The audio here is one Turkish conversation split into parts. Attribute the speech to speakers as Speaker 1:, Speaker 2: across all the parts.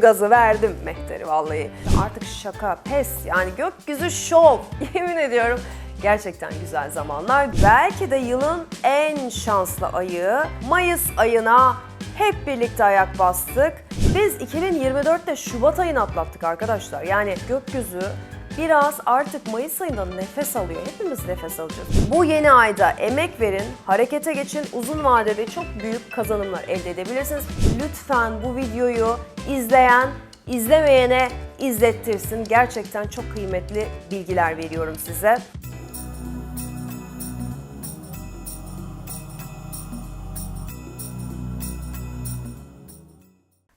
Speaker 1: Gazı verdim Mehter'i vallahi. Artık şaka, pes yani gökyüzü şov. Yemin ediyorum gerçekten güzel zamanlar. Belki de yılın en şanslı ayı Mayıs ayına hep birlikte ayak bastık. Biz 2024'te Şubat ayını atlattık arkadaşlar. Yani gökyüzü biraz artık Mayıs ayında nefes alıyor. Hepimiz nefes alacağız. Bu yeni ayda emek verin, harekete geçin. Uzun vadede çok büyük kazanımlar elde edebilirsiniz. Lütfen bu videoyu izleyen, izlemeyene izlettirsin. Gerçekten çok kıymetli bilgiler veriyorum size.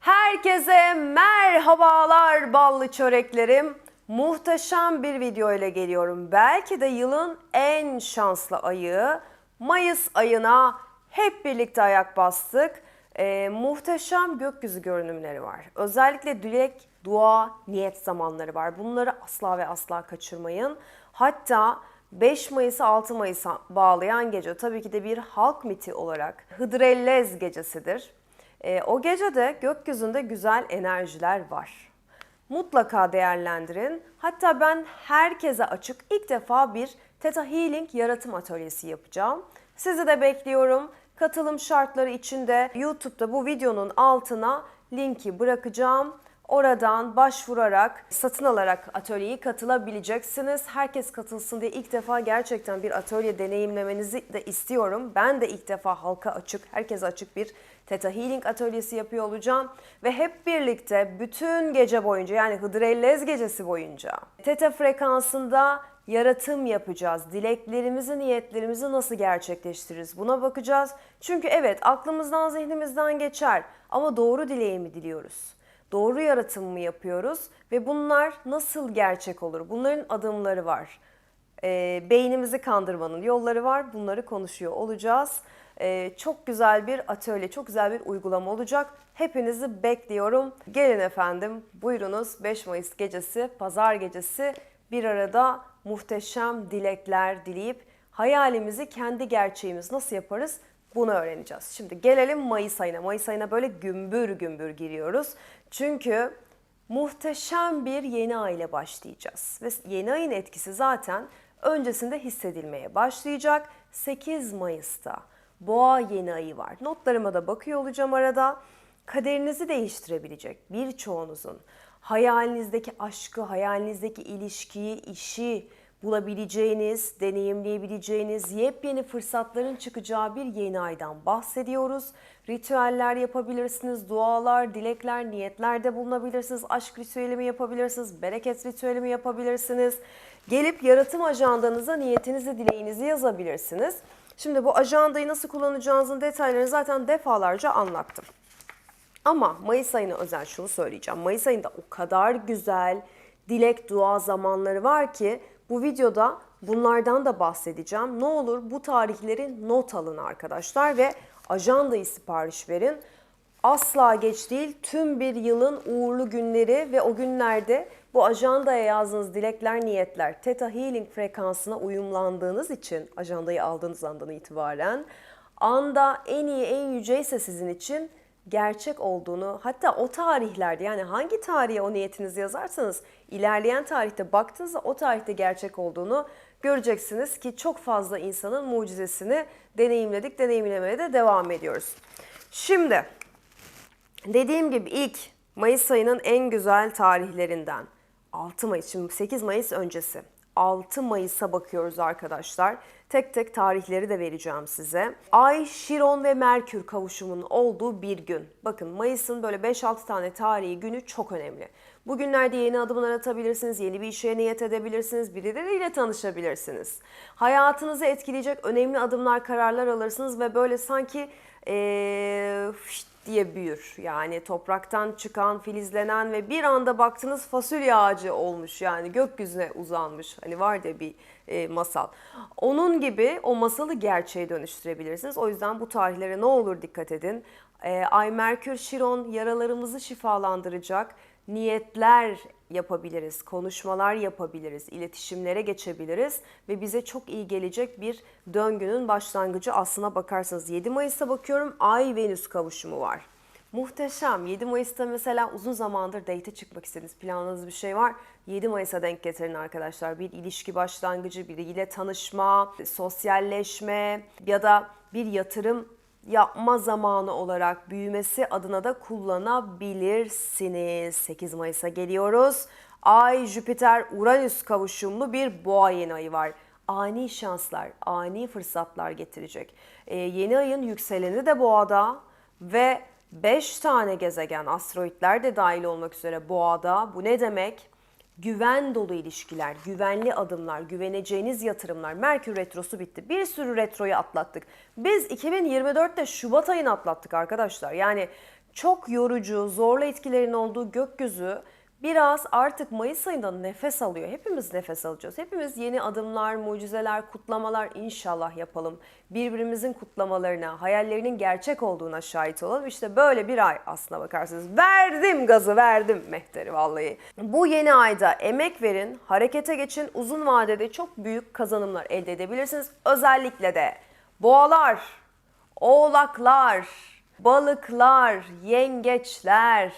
Speaker 1: Herkese merhabalar ballı çöreklerim. Muhteşem bir video ile geliyorum. Belki de yılın en şanslı ayı Mayıs ayına hep birlikte ayak bastık. Ee, muhteşem gökyüzü görünümleri var. Özellikle dilek, dua, niyet zamanları var. Bunları asla ve asla kaçırmayın. Hatta 5 Mayıs'ı 6 Mayıs'a bağlayan gece tabii ki de bir halk miti olarak Hıdrellez gecesidir. Ee, o gece de gökyüzünde güzel enerjiler var. Mutlaka değerlendirin. Hatta ben herkese açık ilk defa bir Theta Healing yaratım atölyesi yapacağım. Sizi de bekliyorum. Katılım şartları için de YouTube'da bu videonun altına linki bırakacağım. Oradan başvurarak, satın alarak atölyeye katılabileceksiniz. Herkes katılsın diye ilk defa gerçekten bir atölye deneyimlemenizi de istiyorum. Ben de ilk defa halka açık, herkese açık bir Theta Healing atölyesi yapıyor olacağım. Ve hep birlikte bütün gece boyunca yani Hıdrellez gecesi boyunca Theta frekansında yaratım yapacağız. Dileklerimizi, niyetlerimizi nasıl gerçekleştiririz buna bakacağız. Çünkü evet aklımızdan, zihnimizden geçer ama doğru dileği mi diliyoruz? Doğru yaratım mı yapıyoruz ve bunlar nasıl gerçek olur? Bunların adımları var. Ee, beynimizi kandırmanın yolları var. Bunları konuşuyor olacağız. Ee, çok güzel bir atölye, çok güzel bir uygulama olacak. Hepinizi bekliyorum. Gelin efendim, buyurunuz 5 Mayıs gecesi, pazar gecesi bir arada muhteşem dilekler dileyip hayalimizi kendi gerçeğimiz nasıl yaparız bunu öğreneceğiz. Şimdi gelelim Mayıs ayına. Mayıs ayına böyle gümbür gümbür giriyoruz. Çünkü muhteşem bir yeni ay ile başlayacağız. Ve yeni ayın etkisi zaten öncesinde hissedilmeye başlayacak. 8 Mayıs'ta Boğa yeni ayı var. Notlarıma da bakıyor olacağım arada. Kaderinizi değiştirebilecek birçoğunuzun hayalinizdeki aşkı, hayalinizdeki ilişkiyi, işi bulabileceğiniz, deneyimleyebileceğiniz yepyeni fırsatların çıkacağı bir yeni aydan bahsediyoruz. Ritüeller yapabilirsiniz, dualar, dilekler, niyetlerde bulunabilirsiniz. Aşk ritüeli mi yapabilirsiniz, bereket ritüeli mi yapabilirsiniz. Gelip yaratım ajandanıza niyetinizi, dileğinizi yazabilirsiniz. Şimdi bu ajandayı nasıl kullanacağınızın detaylarını zaten defalarca anlattım. Ama Mayıs ayına özel şunu söyleyeceğim. Mayıs ayında o kadar güzel dilek dua zamanları var ki bu videoda bunlardan da bahsedeceğim. Ne olur bu tarihleri not alın arkadaşlar ve ajandayı sipariş verin. Asla geç değil tüm bir yılın uğurlu günleri ve o günlerde bu ajandaya yazdığınız dilekler, niyetler Theta Healing frekansına uyumlandığınız için ajandayı aldığınız andan itibaren anda en iyi en yüce ise sizin için gerçek olduğunu hatta o tarihlerde yani hangi tarihe o niyetinizi yazarsanız ilerleyen tarihte baktığınızda o tarihte gerçek olduğunu göreceksiniz ki çok fazla insanın mucizesini deneyimledik, deneyimlemeye de devam ediyoruz. Şimdi dediğim gibi ilk Mayıs ayının en güzel tarihlerinden 6 Mayıs, şimdi 8 Mayıs öncesi 6 Mayıs'a bakıyoruz arkadaşlar. Tek tek tarihleri de vereceğim size. Ay, Şiron ve Merkür kavuşumunun olduğu bir gün. Bakın Mayıs'ın böyle 5-6 tane tarihi günü çok önemli. Bugünlerde yeni adımlar atabilirsiniz, yeni bir işe niyet edebilirsiniz, birileriyle tanışabilirsiniz. Hayatınızı etkileyecek önemli adımlar, kararlar alırsınız ve böyle sanki ee, diye büyür. Yani topraktan çıkan, filizlenen ve bir anda baktınız fasulye ağacı olmuş yani gökyüzüne uzanmış. Hani var ya bir e, masal. Onun gibi o masalı gerçeğe dönüştürebilirsiniz. O yüzden bu tarihlere ne olur dikkat edin. E, Ay, Merkür, Şiron yaralarımızı şifalandıracak niyetler yapabiliriz, konuşmalar yapabiliriz, iletişimlere geçebiliriz ve bize çok iyi gelecek bir döngünün başlangıcı aslına bakarsanız 7 Mayıs'a bakıyorum Ay Venüs kavuşumu var. Muhteşem. 7 Mayıs'ta mesela uzun zamandır date'e çıkmak istediğiniz planladığınız bir şey var. 7 Mayıs'a denk getirin arkadaşlar. Bir ilişki başlangıcı, biriyle tanışma, sosyalleşme ya da bir yatırım yapma zamanı olarak büyümesi adına da kullanabilirsiniz. 8 Mayıs'a geliyoruz. Ay, Jüpiter, Uranüs kavuşumlu bir boğa yeni ayı var. Ani şanslar, ani fırsatlar getirecek. Ee, yeni ayın yükseleni de boğada ve 5 tane gezegen, asteroitler de dahil olmak üzere boğada. Bu ne demek? Güven dolu ilişkiler, güvenli adımlar, güveneceğiniz yatırımlar. Merkür retrosu bitti. Bir sürü retroyu atlattık. Biz 2024'te Şubat ayını atlattık arkadaşlar. Yani çok yorucu, zorlu etkilerin olduğu gökyüzü biraz artık Mayıs ayında nefes alıyor. Hepimiz nefes alacağız. Hepimiz yeni adımlar, mucizeler, kutlamalar inşallah yapalım. Birbirimizin kutlamalarına, hayallerinin gerçek olduğuna şahit olalım. İşte böyle bir ay aslına bakarsanız. Verdim gazı, verdim mehteri vallahi. Bu yeni ayda emek verin, harekete geçin. Uzun vadede çok büyük kazanımlar elde edebilirsiniz. Özellikle de boğalar, oğlaklar, balıklar, yengeçler,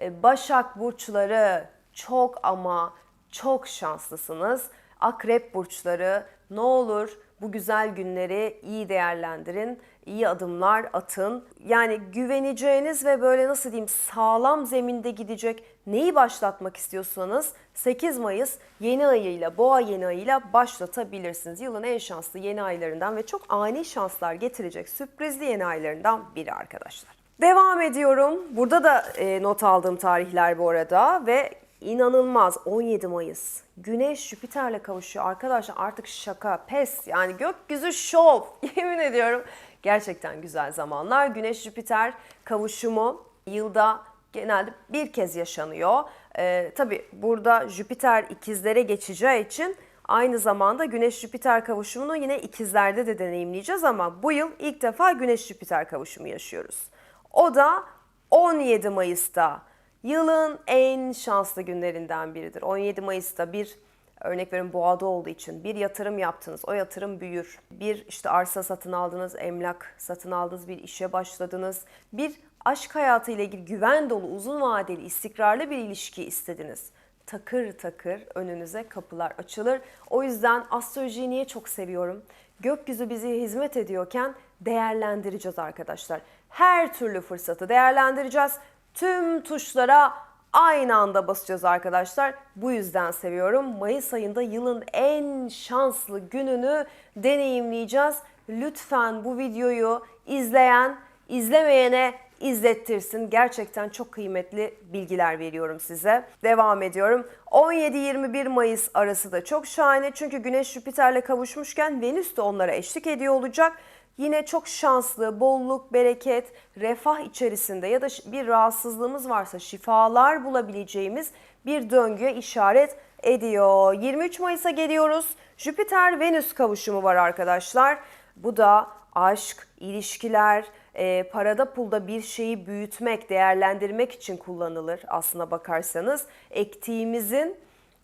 Speaker 1: Başak burçları çok ama çok şanslısınız. Akrep burçları ne olur bu güzel günleri iyi değerlendirin, iyi adımlar atın. Yani güveneceğiniz ve böyle nasıl diyeyim sağlam zeminde gidecek neyi başlatmak istiyorsanız 8 Mayıs yeni ayıyla, boğa yeni ayıyla başlatabilirsiniz. Yılın en şanslı yeni aylarından ve çok ani şanslar getirecek sürprizli yeni aylarından biri arkadaşlar. Devam ediyorum. Burada da e, not aldığım tarihler bu arada ve inanılmaz 17 Mayıs. Güneş Jüpiter'le kavuşuyor. Arkadaşlar artık şaka, pes yani gökyüzü şov. Yemin ediyorum gerçekten güzel zamanlar. Güneş Jüpiter kavuşumu yılda genelde bir kez yaşanıyor. Ee, tabii burada Jüpiter ikizlere geçeceği için aynı zamanda Güneş Jüpiter kavuşumunu yine ikizlerde de deneyimleyeceğiz ama bu yıl ilk defa Güneş Jüpiter kavuşumu yaşıyoruz. O da 17 Mayıs'ta. Yılın en şanslı günlerinden biridir. 17 Mayıs'ta bir örnek verin boğada olduğu için bir yatırım yaptınız. O yatırım büyür. Bir işte arsa satın aldınız, emlak satın aldınız, bir işe başladınız. Bir aşk hayatı ile ilgili güven dolu, uzun vadeli, istikrarlı bir ilişki istediniz. Takır takır önünüze kapılar açılır. O yüzden astrolojiyi niye çok seviyorum? Gökyüzü bizi hizmet ediyorken değerlendireceğiz arkadaşlar. Her türlü fırsatı değerlendireceğiz. Tüm tuşlara aynı anda basacağız arkadaşlar. Bu yüzden seviyorum. Mayıs ayında yılın en şanslı gününü deneyimleyeceğiz. Lütfen bu videoyu izleyen, izlemeyene izlettirsin. Gerçekten çok kıymetli bilgiler veriyorum size. Devam ediyorum. 17-21 Mayıs arası da çok şahane. Çünkü Güneş Jüpiter'le kavuşmuşken Venüs de onlara eşlik ediyor olacak. Yine çok şanslı, bolluk, bereket, refah içerisinde ya da bir rahatsızlığımız varsa şifalar bulabileceğimiz bir döngüye işaret ediyor. 23 Mayıs'a geliyoruz. Jüpiter-Venüs kavuşumu var arkadaşlar. Bu da aşk, ilişkiler, e, parada pulda bir şeyi büyütmek, değerlendirmek için kullanılır aslına bakarsanız. Ektiğimizin,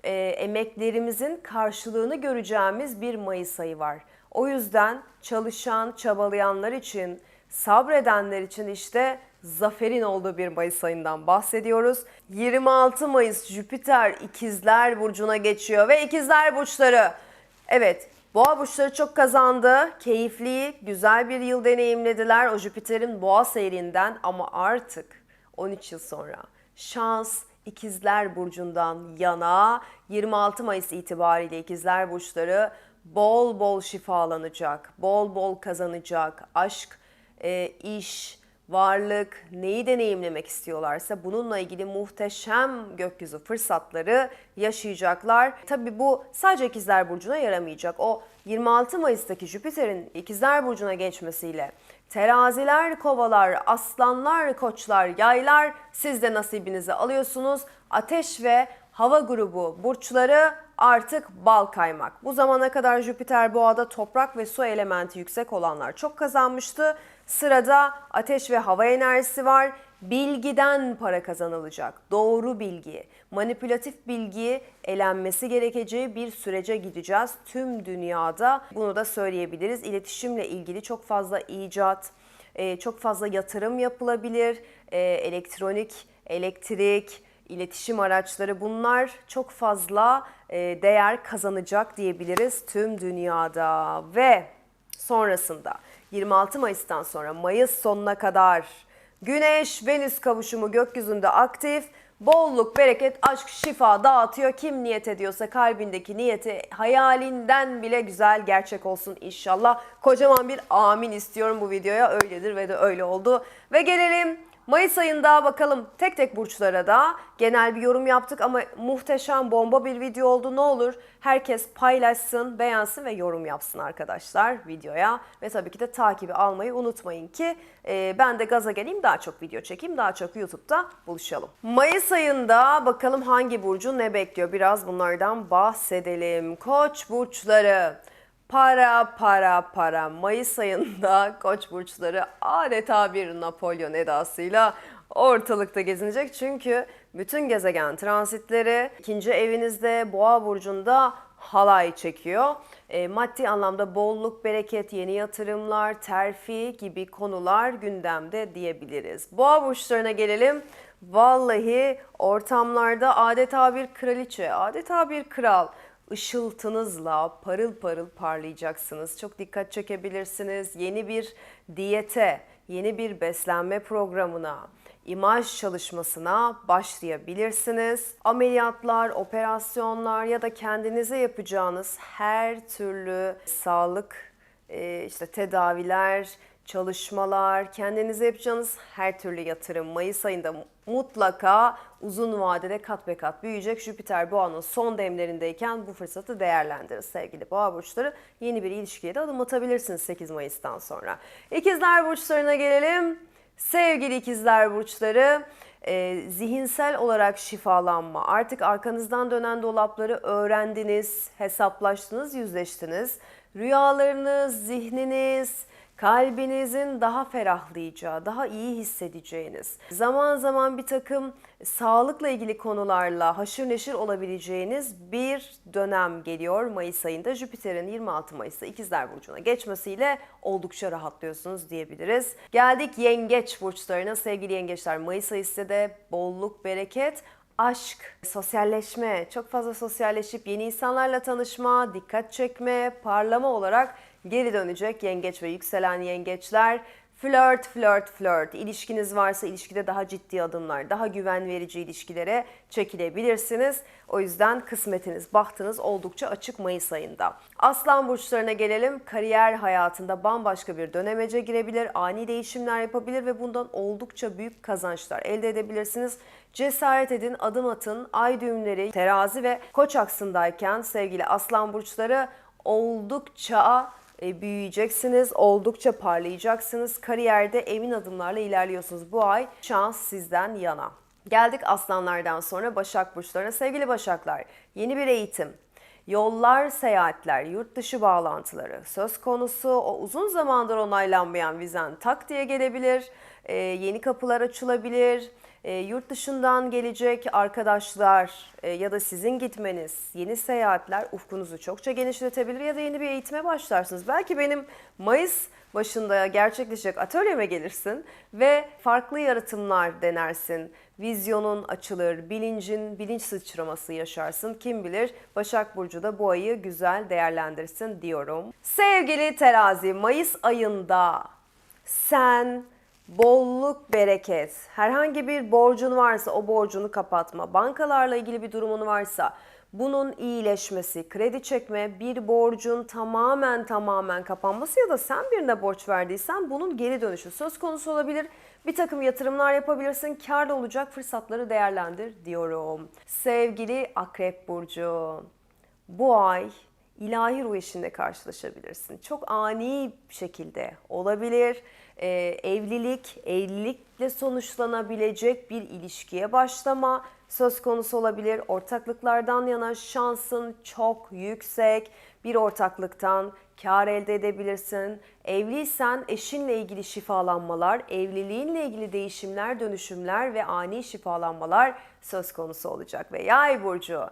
Speaker 1: e, emeklerimizin karşılığını göreceğimiz bir Mayıs ayı var. O yüzden çalışan, çabalayanlar için, sabredenler için işte zaferin olduğu bir Mayıs ayından bahsediyoruz. 26 Mayıs Jüpiter İkizler Burcu'na geçiyor ve İkizler Burçları evet Boğa burçları çok kazandı. Keyifli, güzel bir yıl deneyimlediler o Jüpiter'in boğa seyrinden ama artık 13 yıl sonra şans İkizler Burcu'ndan yana 26 Mayıs itibariyle İkizler Burçları bol bol şifalanacak, bol bol kazanacak, aşk, e, iş, varlık, neyi deneyimlemek istiyorlarsa bununla ilgili muhteşem gökyüzü fırsatları yaşayacaklar. Tabi bu sadece İkizler Burcu'na yaramayacak. O 26 Mayıs'taki Jüpiter'in İkizler Burcu'na geçmesiyle teraziler, kovalar, aslanlar, koçlar, yaylar siz de nasibinizi alıyorsunuz. Ateş ve hava grubu burçları artık bal kaymak. Bu zamana kadar Jüpiter boğada toprak ve su elementi yüksek olanlar çok kazanmıştı. Sırada ateş ve hava enerjisi var. Bilgiden para kazanılacak. Doğru bilgi, manipülatif bilgi elenmesi gerekeceği bir sürece gideceğiz tüm dünyada. Bunu da söyleyebiliriz. İletişimle ilgili çok fazla icat, e, çok fazla yatırım yapılabilir. E, elektronik, elektrik, iletişim araçları bunlar çok fazla e, değer kazanacak diyebiliriz tüm dünyada. Ve sonrasında 26 Mayıs'tan sonra Mayıs sonuna kadar Güneş Venüs kavuşumu gökyüzünde aktif. Bolluk, bereket, aşk, şifa dağıtıyor. Kim niyet ediyorsa kalbindeki niyeti hayalinden bile güzel gerçek olsun inşallah. Kocaman bir amin istiyorum bu videoya. Öyledir ve de öyle oldu. Ve gelelim Mayıs ayında bakalım tek tek burçlara da genel bir yorum yaptık ama muhteşem bomba bir video oldu. Ne olur herkes paylaşsın, beğensin ve yorum yapsın arkadaşlar videoya. Ve tabii ki de takibi almayı unutmayın ki e, ben de gaza geleyim daha çok video çekeyim, daha çok YouTube'da buluşalım. Mayıs ayında bakalım hangi burcu ne bekliyor biraz bunlardan bahsedelim. Koç burçları. Para para para Mayıs ayında koç burçları adeta bir Napolyon edasıyla ortalıkta gezinecek. Çünkü bütün gezegen transitleri ikinci evinizde boğa burcunda halay çekiyor. E, maddi anlamda bolluk, bereket, yeni yatırımlar, terfi gibi konular gündemde diyebiliriz. Boğa burçlarına gelelim. Vallahi ortamlarda adeta bir kraliçe, adeta bir kral ışıltınızla parıl parıl parlayacaksınız. Çok dikkat çekebilirsiniz. Yeni bir diyete, yeni bir beslenme programına, imaj çalışmasına başlayabilirsiniz. Ameliyatlar, operasyonlar ya da kendinize yapacağınız her türlü sağlık e, işte tedaviler, çalışmalar, kendinize yapacağınız her türlü yatırım Mayıs ayında mutlaka uzun vadede kat be kat büyüyecek. Jüpiter boğanın son demlerindeyken bu fırsatı değerlendirin sevgili boğa burçları. Yeni bir ilişkiye de adım atabilirsiniz 8 Mayıs'tan sonra. İkizler burçlarına gelelim. Sevgili ikizler burçları, e, zihinsel olarak şifalanma. Artık arkanızdan dönen dolapları öğrendiniz, hesaplaştınız, yüzleştiniz. Rüyalarınız, zihniniz, kalbinizin daha ferahlayacağı, daha iyi hissedeceğiniz, zaman zaman bir takım sağlıkla ilgili konularla haşır neşir olabileceğiniz bir dönem geliyor Mayıs ayında. Jüpiter'in 26 Mayıs'ta İkizler Burcu'na geçmesiyle oldukça rahatlıyorsunuz diyebiliriz. Geldik yengeç burçlarına. Sevgili yengeçler Mayıs ayı size de bolluk, bereket, aşk, sosyalleşme, çok fazla sosyalleşip yeni insanlarla tanışma, dikkat çekme, parlama olarak geri dönecek yengeç ve yükselen yengeçler. Flört, flört, flört. İlişkiniz varsa ilişkide daha ciddi adımlar, daha güven verici ilişkilere çekilebilirsiniz. O yüzden kısmetiniz, bahtınız oldukça açık Mayıs ayında. Aslan burçlarına gelelim. Kariyer hayatında bambaşka bir dönemece girebilir, ani değişimler yapabilir ve bundan oldukça büyük kazançlar elde edebilirsiniz. Cesaret edin, adım atın. Ay düğümleri, terazi ve koç aksındayken sevgili aslan burçları oldukça büyüyeceksiniz, oldukça parlayacaksınız. Kariyerde emin adımlarla ilerliyorsunuz. Bu ay şans sizden yana. Geldik aslanlardan sonra Başak Burçlarına. Sevgili Başaklar, yeni bir eğitim, yollar, seyahatler, yurt dışı bağlantıları söz konusu. O uzun zamandır onaylanmayan vizen tak diye gelebilir. E, yeni kapılar açılabilir. E, yurt dışından gelecek arkadaşlar e, ya da sizin gitmeniz, yeni seyahatler ufkunuzu çokça genişletebilir ya da yeni bir eğitime başlarsınız. Belki benim Mayıs başında gerçekleşecek atölyeme gelirsin ve farklı yaratımlar denersin. Vizyonun açılır, bilincin, bilinç sıçraması yaşarsın. Kim bilir Başak Burcu da bu ayı güzel değerlendirsin diyorum. Sevgili terazi Mayıs ayında sen bolluk, bereket, herhangi bir borcun varsa o borcunu kapatma, bankalarla ilgili bir durumun varsa bunun iyileşmesi, kredi çekme, bir borcun tamamen tamamen kapanması ya da sen birine borç verdiysen bunun geri dönüşü söz konusu olabilir. Bir takım yatırımlar yapabilirsin, karlı olacak fırsatları değerlendir diyorum. Sevgili Akrep Burcu, bu ay ilahi ruh eşinle karşılaşabilirsin. Çok ani şekilde olabilir. Ee, evlilik, evlilikle sonuçlanabilecek bir ilişkiye başlama söz konusu olabilir. Ortaklıklardan yana şansın çok yüksek. Bir ortaklıktan kar elde edebilirsin. Evliysen eşinle ilgili şifalanmalar, evliliğinle ilgili değişimler, dönüşümler ve ani şifalanmalar söz konusu olacak. Ve yay burcu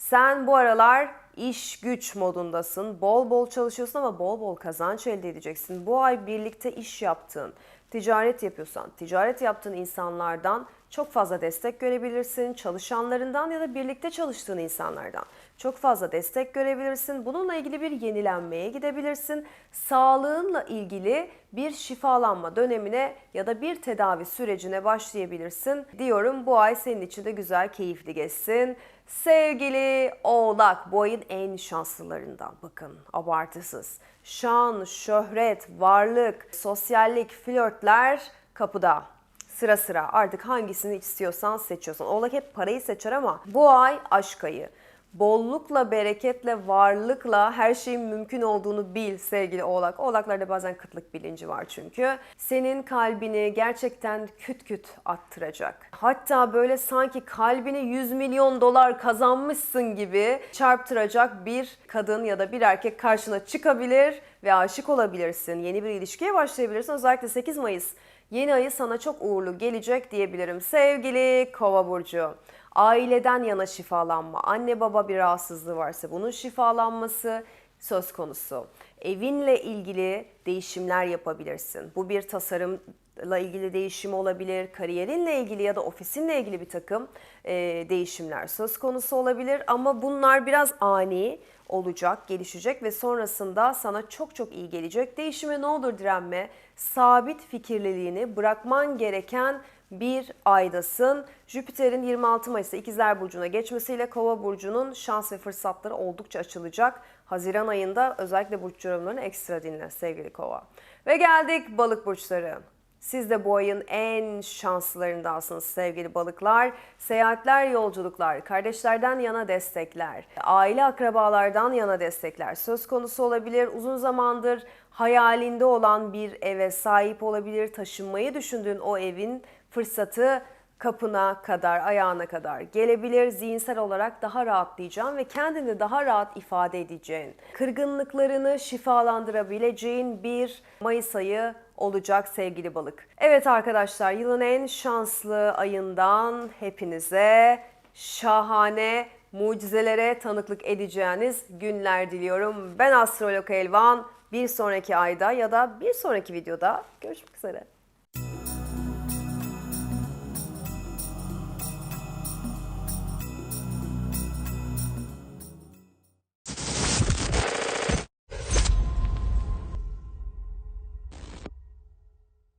Speaker 1: sen bu aralar iş güç modundasın. Bol bol çalışıyorsun ama bol bol kazanç elde edeceksin. Bu ay birlikte iş yaptığın, Ticaret yapıyorsan, ticaret yaptığın insanlardan çok fazla destek görebilirsin. Çalışanlarından ya da birlikte çalıştığın insanlardan çok fazla destek görebilirsin. Bununla ilgili bir yenilenmeye gidebilirsin. Sağlığınla ilgili bir şifalanma dönemine ya da bir tedavi sürecine başlayabilirsin. Diyorum bu ay senin için de güzel, keyifli geçsin. Sevgili Oğlak, bu ayın en şanslılarından. Bakın abartısız. Şan, şöhret, varlık, sosyallik, flörtler kapıda sıra sıra artık hangisini istiyorsan seçiyorsun. Oğlak hep parayı seçer ama bu ay aşk ayı. Bollukla, bereketle, varlıkla her şeyin mümkün olduğunu bil sevgili oğlak. Oğlaklarda bazen kıtlık bilinci var çünkü. Senin kalbini gerçekten küt küt attıracak. Hatta böyle sanki kalbini 100 milyon dolar kazanmışsın gibi çarptıracak bir kadın ya da bir erkek karşına çıkabilir ve aşık olabilirsin. Yeni bir ilişkiye başlayabilirsin. Özellikle 8 Mayıs Yeni ayı sana çok uğurlu gelecek diyebilirim. Sevgili Kova burcu. Aileden yana şifalanma, anne baba bir rahatsızlığı varsa bunun şifalanması söz konusu. Evinle ilgili değişimler yapabilirsin. Bu bir tasarımla ilgili değişim olabilir, kariyerinle ilgili ya da ofisinle ilgili bir takım e, değişimler söz konusu olabilir. Ama bunlar biraz ani olacak, gelişecek ve sonrasında sana çok çok iyi gelecek. Değişime ne olur direnme, sabit fikirliliğini bırakman gereken bir aydasın. Jüpiter'in 26 Mayıs'ta İkizler Burcu'na geçmesiyle Kova Burcu'nun şans ve fırsatları oldukça açılacak. Haziran ayında özellikle burç yorumlarını ekstra dinle sevgili Kova. Ve geldik balık burçları. Siz de bu ayın en şanslılarındansınız sevgili balıklar. Seyahatler, yolculuklar, kardeşlerden yana destekler, aile akrabalardan yana destekler söz konusu olabilir. Uzun zamandır hayalinde olan bir eve sahip olabilir. Taşınmayı düşündüğün o evin fırsatı kapına kadar, ayağına kadar gelebilir. Zihinsel olarak daha rahatlayacağın ve kendini daha rahat ifade edeceğin, kırgınlıklarını şifalandırabileceğin bir Mayıs ayı olacak sevgili balık. Evet arkadaşlar yılın en şanslı ayından hepinize şahane mucizelere tanıklık edeceğiniz günler diliyorum. Ben Astrolog Elvan. Bir sonraki ayda ya da bir sonraki videoda görüşmek üzere.